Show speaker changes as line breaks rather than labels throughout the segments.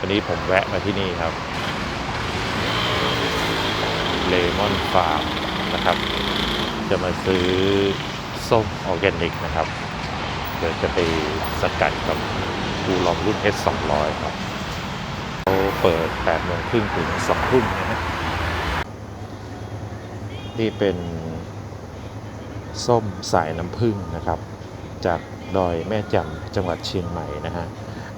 วันนี้ผมแวะมาที่นี่ครับเลมอนฟาร์มนะครับ จะมาซื้อส้มออร์แกนิกนะครับ เดี๋ยวจะไปสกัดกับกูลองรุ่น S 2 0 0 ครับเขาเปิด8โมงครึ่งถึง2ทุ่มนะฮะนี่เป็นส้มสายน้ำผึ้งนะครับ จากดอยแม่จำจังหวัดเชียงใหม่นะฮะ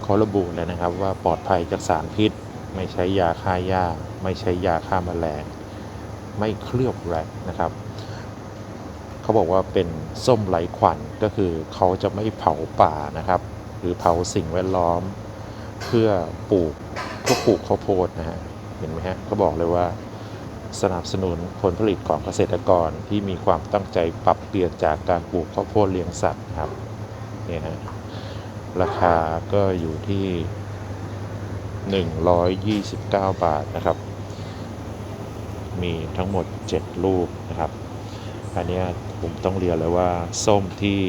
เขาระบุเลยนะครับว่าปลอดภัยจากสารพิษ ไม่ใช้ยาฆ่าหญ้า ไม่ใช้ยาฆ่าแมลง ไม่เคลือบแรกนะครับ เขาบอกว่าเป็นส้มไร้ควันก็คือเขาจะไม่เผาป่านะครับ หรือเผาสิ่งแวดล้อม เพื่อปลูกเพื่อปลูกข้าวโพดนะฮะเห็นไหมฮะเขาบอกเลยว่าสนับสนุนผลผลิตของเกษตรกรที่มีความตั้งใจปรับเปลี่ยนจากการปลูกข้าวโพดเลี้ยงสัตว์ครับเนี่ยฮะ ราคาก็อยู่ที่ 129 บาทนะครับ มีทั้งหมด 7 ลูกนะครับ อันนี้ผมต้องเรียนเลยว่าส้มที่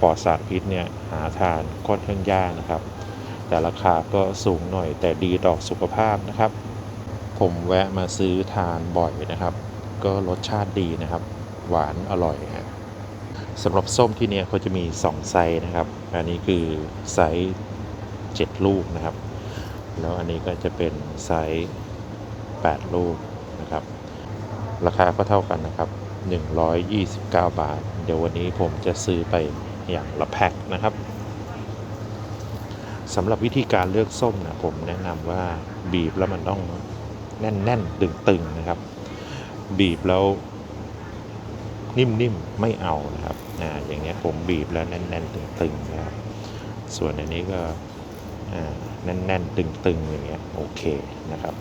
ปลอดสารพิษเนี่ยหาทานค่อนข้างยากนะครับ แต่ราคาก็สูงหน่อยแต่ดีต่อสุขภาพนะครับ ผมแวะมาซื้อทานบ่อยนะครับ ก็รสชาติดีนะครับ หวานอร่อยฮะ สำหรับส้มที่เนี่ยเขาจะมี 2 ไซส์นะครับ อันนี้คือไซส์7ลูกนะครับ แล้วอันนี้ก็จะเป็นไซส์8ลูกนะครับ ราคาก็เท่ากันนะครับ 129 บาท เดี๋ยววันนี้ผมจะซื้อไปอย่างละแพ็คนะครับสำหรับวิธีการเลือกส้มนะผมแนะนำว่าบีบแล้วมันต้องแน่นๆ ตึงๆนะครับ บีบแล้ว นิ่มๆ ไม่เอานะครับอ่าอย่างเงี้ยผมบีบแล้วแน่นๆ ตึงๆนะครับส่วนอันนี้ก็อ่าแน่นๆ ตึงๆ อย่างเงี้ยโอเคนะครับ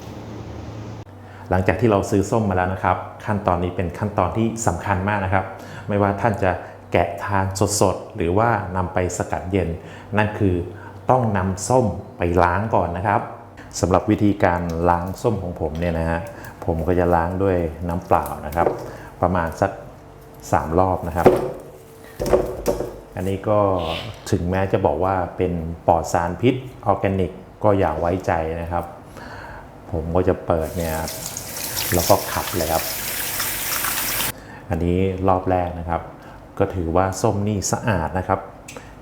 หลังจากที่เราซื้อส้มมาแล้วนะครับ ขั้นตอนนี้เป็นขั้นตอนที่สำคัญมากนะครับ ไม่ว่าท่านจะแกะทานสดๆ หรือว่านำไปสกัดเย็น นั่นคือต้องนำส้มไปล้างก่อนนะครับสำหรับวิธีการล้างส้มของผมเนี่ยนะฮะผมก็จะล้างด้วยน้ำเปล่านะครับ ประมาณสัก 3 รอบนะครับ อันนี้ก็ถึงแม้จะบอกว่าเป็นปลอดสารพิษออร์แกนิกก็อย่าไว้ใจนะครับ ผมก็จะเปิดเนี่ยแล้วก็ขับเลยครับ อันนี้รอบแรกนะครับ ก็ถือว่าส้มนี่สะอาดนะครับ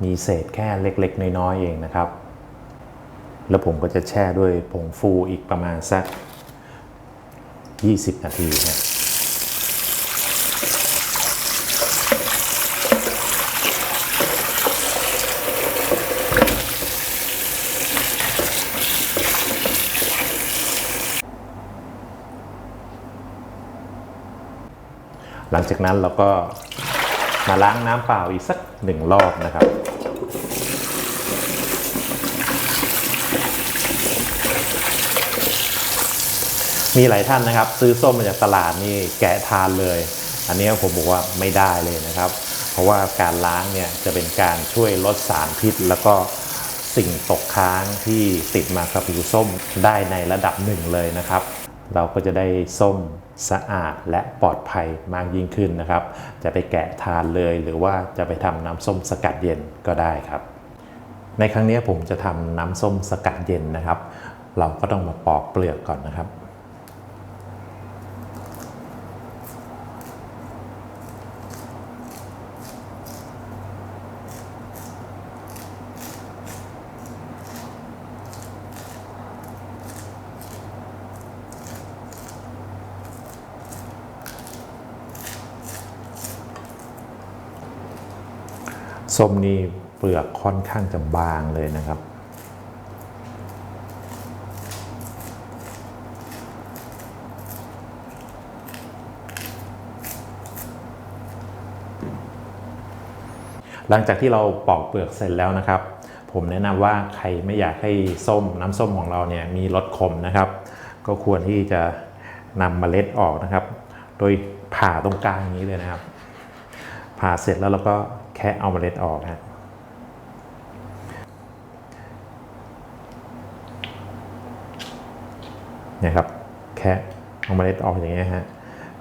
มีเศษแค่เล็กๆ น้อยๆเองนะครับ แล้วผมก็จะแช่ด้วยผงฟูอีกประมาณสัก 20 นาทีนะ ลังจากนั้นเราก็มาล้างน้ำเปล่าอีกสักหนึ่งรอบนะครับ มีหลายท่านนะครับ ซื้อส้มมาจากตลาดนี่แกะทานเลย อันนี้ผมบอกว่าไม่ได้เลยนะครับ เพราะว่าการล้างเนี่ยจะเป็นการช่วยลดสารพิษ แล้วก็สิ่งตกค้างที่ติดมากับผิวส้มได้ในระดับหนึ่งเลยนะครับ เราก็จะได้ส้ม สะอาดและปลอดภัยมากยิ่งขึ้นนะครับ จะไปแกะทานเลยหรือว่าจะไปทำน้ำส้มสกัดเย็นก็ได้ครับ ในครั้งนี้ผมจะทำน้ำส้มสกัดเย็นนะครับ เราก็ต้องมาปอกเปลือกก่อนนะครับ ส้มนี่เปลือกค่อนข้างจะบางเลยนะครับ หลังจากที่เราปอกเปลือกเสร็จแล้วนะครับ ผมแนะนำว่าใครไม่อยากให้ส้มน้ำส้มของเราเนี่ยมีรสขมนะครับ ก็ควรที่จะนำเมล็ดออกนะครับ โดยผ่าตรงกลางอย่างนี้เลยนะครับ ผ่าเสร็จแล้วเราก็ แค่เอาเมล็ดออกฮะเนี่ยครับแค่เอาเมล็ดออกอย่างเงี้ยฮะ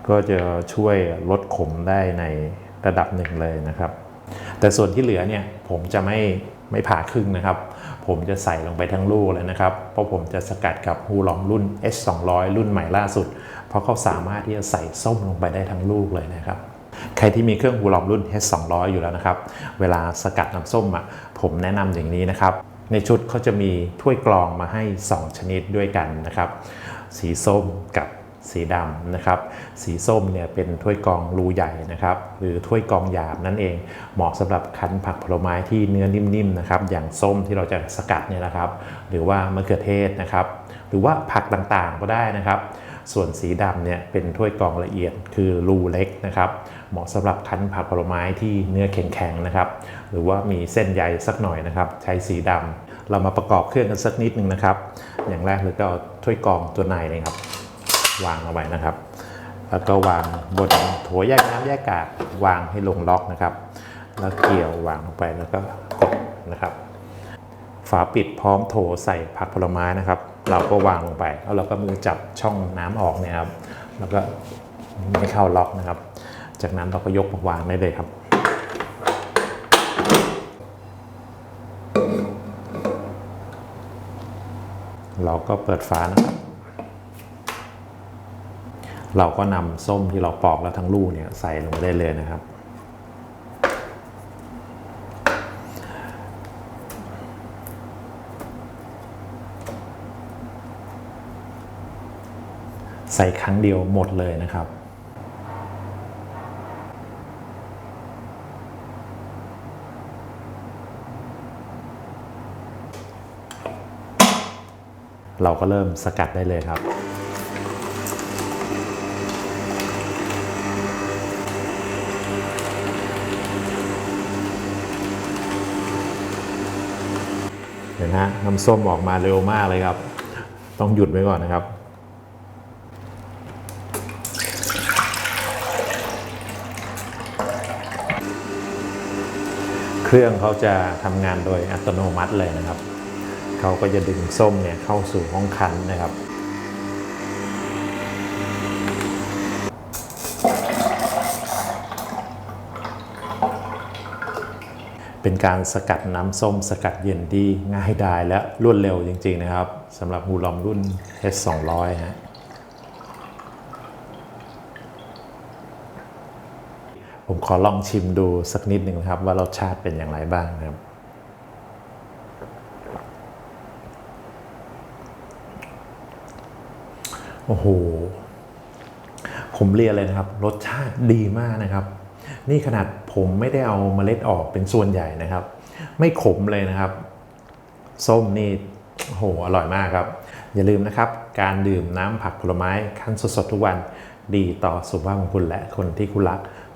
ก็จะช่วยลดขมได้ในระดับหนึ่งเลยนะครับ แต่ส่วนที่เหลือเนี่ยผมจะไม่ไม่ผ่าครึ่งนะครับผผมจะใส่ลงไปทั้งลูกเลยนะครับ เพราะผมจะสกัดกับฮูลองรุ่น S200 รุ่นใหม่ล่าสุด เพราะเขาสามารถที่จะใส่ส้มลงไปได้ทั้งลูกเลยนะครับ ใครที่มีเครื่องฮูลองรุ่น H200 อยู่แล้วนะครับ เวลาสกัดน้ำส้มอะผมแนะนำอย่างนี้นะครับ ในชุดเขาจะมีถ้วยกรองมาให้ 2 ชนิดด้วยกันนะครับ สีส้มกับสีดำนะครับ สีส้มเนี่ยเป็นถ้วยกรองรูใหญ่นะครับ หรือถ้วยกรองหยาบนั่นเอง เหมาะสำหรับคั้นผักผลไม้ที่เนื้อนิ่มๆนะครับ อย่างส้มที่เราจะสกัดเนี่ยนะครับ หรือว่ามะเขือเทศนะครับ หรือว่าผักต่างๆก็ได้นะครับ ส่วนสีดำเนี่ยเป็นถ้วยกรองละเอียดคือรูเล็กนะครับเหมาะสำหรับคั้นผักผลไม้ที่เนื้อแข็งๆนะครับ หรือว่ามีเส้นใยสักหน่อยนะครับ ใช้สีดำเรามาประกอบเครื่องกันสักนิดนึงนะครับ อย่างแรกเลยก็เอาถ้วยกรองตัวในเลยครับ วางเอาไว้นะครับ แล้วก็วางบนโถแยกน้ำแยกกากวางให้ลงล็อกนะครับ แล้วเกี่ยววางลงไปแล้วก็กดนะครับ ฝาปิดพร้อมโถใส่ผักผลไม้นะครับ เราก็วางลงไป แล้วเราก็มือจับช่องน้ำออกเนี่ยครับ แล้วก็ไม่เข้าล็อกนะครับ จากนั้นเราก็ยกมาวางได้เลยครับ เราก็เปิดฝานะครับ เราก็นำส้มที่เราปอกแล้วทั้งลูกเนี่ยใส่ลงไปได้เลยนะครับ ใส่ครั้งเดียวหมดเลยนะครับ เราก็เริ่มสกัดได้เลยครับเห็นนะน้ำส้มออกมาเร็วมากเลยครับ ต้องหยุดไว้ก่อนนะครับ เครื่องเขาจะทำงานโดยอัตโนมัติเลยนะครับเขาก็จะดึงส้มเนี่ยเข้าสู่ห้องคั้นนะครับเป็นการสกัดน้ำส้มสกัดเย็นที่ง่ายดายและรวดเร็วจริง ๆ นะครับสำหรับฮูลอมรุ่น H200 ฮะ ผมขอลองชิมดูสักนิดหนึ่งนะครับ ว่ารสชาติเป็นอย่างไรบ้างครับ โอ้โห ผมเรียนเลยนะครับ รสชาติดีมากนะครับ นี่ขนาดผมไม่ได้เอาเมล็ดออกเป็นส่วนใหญ่นะครับ ไม่ขมเลยนะครับ ส้มนี่โอ้โหอร่อยมากครับ อย่าลืมนะครับ การดื่มน้ำผักผลไม้คั้นสดๆทุกวันดีต่อสุขภาพของคุณและคนที่คุณรัก